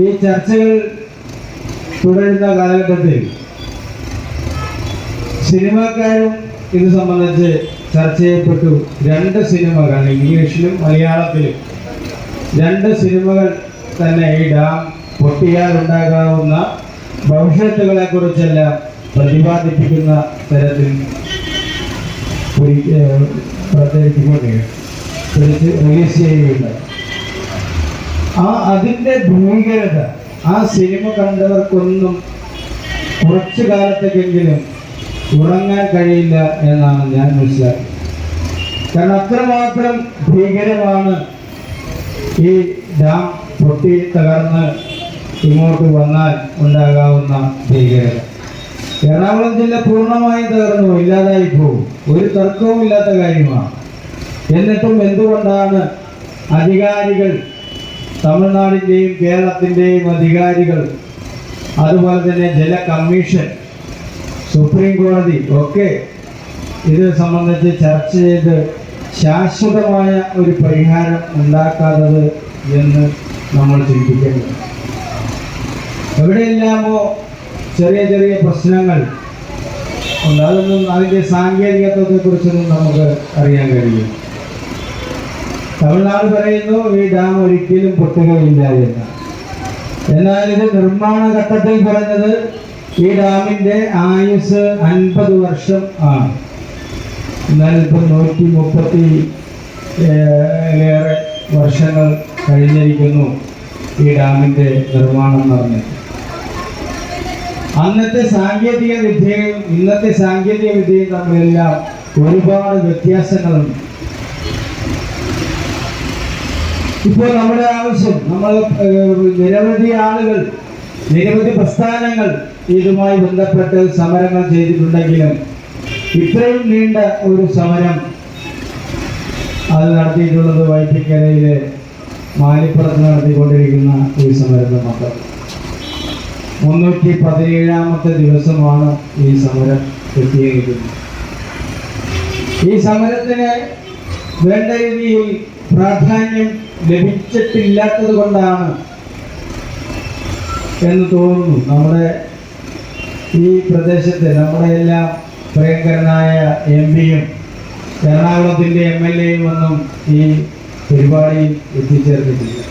ഈ ചർച്ചകൾ തുടരുന്ന കാലഘട്ടത്തിൽ സിനിമാക്കാരും ഇത് സംബന്ധിച്ച് ചർച്ച ചെയ്യപ്പെട്ടു. രണ്ട് സിനിമകൾ ഇംഗ്ലീഷിലും മലയാളത്തിലും. രണ്ട് സിനിമകൾ തന്നെ ഈ ഡാം പൊട്ടിയാൽ ഉണ്ടാകാവുന്ന ഭവിഷ്യത്തുകളെ കുറിച്ചെല്ലാം പ്രതിപാദിപ്പിക്കുന്ന തരത്തിൽ പ്രത്യേകിച്ച് റിലീസ് ചെയ്യുകയുണ്ടായി. ആ അതിന്റെ ഭീകരത ആ സിനിമ കണ്ടവർക്കൊന്നും കുറച്ചു കാലത്തേക്കെങ്കിലും ഉറങ്ങാൻ കഴിയില്ല എന്നാണ് ഞാൻ മനസ്സിലാക്കുന്നത്. കാരണം അത്രമാത്രം ഭീകരമാണ് ഈ ഡാം പൊട്ടി തകർന്ന് ഇങ്ങോട്ട് വന്നാൽ ഉണ്ടാകാവുന്ന ഭീകരത. എറണാകുളം ജില്ല പൂർണമായും തകർന്നു ഇല്ലാതായി പോകും. ഒരു തർക്കവും ഇല്ലാത്ത കാര്യമാണ്. എന്നിട്ടും എന്തുകൊണ്ടാണ് അധികാരികൾ തമിഴ്നാടിന്റെയും കേരളത്തിന്റെയും അധികാരികൾ അതുപോലെ തന്നെ ജല കമ്മീഷൻ സുപ്രീം കോടതി ഒക്കെ ഇത് സംബന്ധിച്ച് ചർച്ച ചെയ്ത് ശാശ്വതമായ ഒരു പരിഹാരം ഉണ്ടാക്കാത്തത് എന്ന് നമ്മൾ ചിന്തിക്കേണ്ടത് എവിടെയെല്ലാമോ ചെറിയ ചെറിയ പ്രശ്നങ്ങൾ ഉണ്ട്. അതൊന്നും അതിന്റെ സാങ്കേതികത്വത്തെ കുറിച്ചൊന്നും നമുക്ക് അറിയാൻ കഴിയും തമിഴ്നാട് പറയുന്നു ഈ ഡാം ഒരിക്കലും പൊട്ടുകയില്ല എന്ന്. എന്നാൽ ഇത് നിർമ്മാണ ഘട്ടത്തിൽ പറഞ്ഞത് ഈ ഡാമിന്റെ ആയുസ് അൻപത് വർഷം ആണ്. എന്നാൽ ഇപ്പം നൂറ്റി മുപ്പത്തി ഏറെ വർഷങ്ങൾ കഴിഞ്ഞിരിക്കുന്നു ഈ ഡാമിന്റെ നിർമ്മാണം നടന്നത് അന്നത്തെ സാങ്കേതിക വിദ്യയും ഇന്നത്തെ സാങ്കേതിക വിദ്യയും തമ്മിലെല്ലാം ഒരുപാട് വ്യത്യാസങ്ങളുണ്ട്. ഇപ്പോൾ നമ്മുടെ ആവശ്യം നമ്മൾ നിരവധി ആളുകൾ നിരവധി പ്രസ്ഥാനങ്ങൾ ഇതുമായി ബന്ധപ്പെട്ട് സമരങ്ങൾ ചെയ്തിട്ടുണ്ടെങ്കിലും ഇത്രയും നീണ്ട ഒരു സമരം അത് നടത്തിയിട്ടുള്ളത് വൈപ്പിക്കരയിലെ മാലിപ്പുറത്ത് നടത്തിക്കൊണ്ടിരിക്കുന്ന ഈ സമരം മാത്രം. മുന്നൂറ്റി പതിനേഴാമത്തെ ദിവസമാണ് ഈ സമരം എത്തിയിരിക്കുന്നത്. ഈ സമരത്തിന് വേണ്ട രീതിയിൽ പ്രാധാന്യം ലഭിച്ചിട്ടില്ലാത്തത് കൊണ്ടാണ് എന്ന് തോന്നുന്നു. നമ്മുടെ ഈ പ്രദേശത്ത് നമ്മുടെ എല്ലാം പ്രിയങ്കരനായ എം പിയും എറണാകുളത്തിന്റെ എം എൽ എയും ഒന്നും ഈ പരിപാടിയിൽ എത്തിച്ചേർന്നിട്ടില്ല.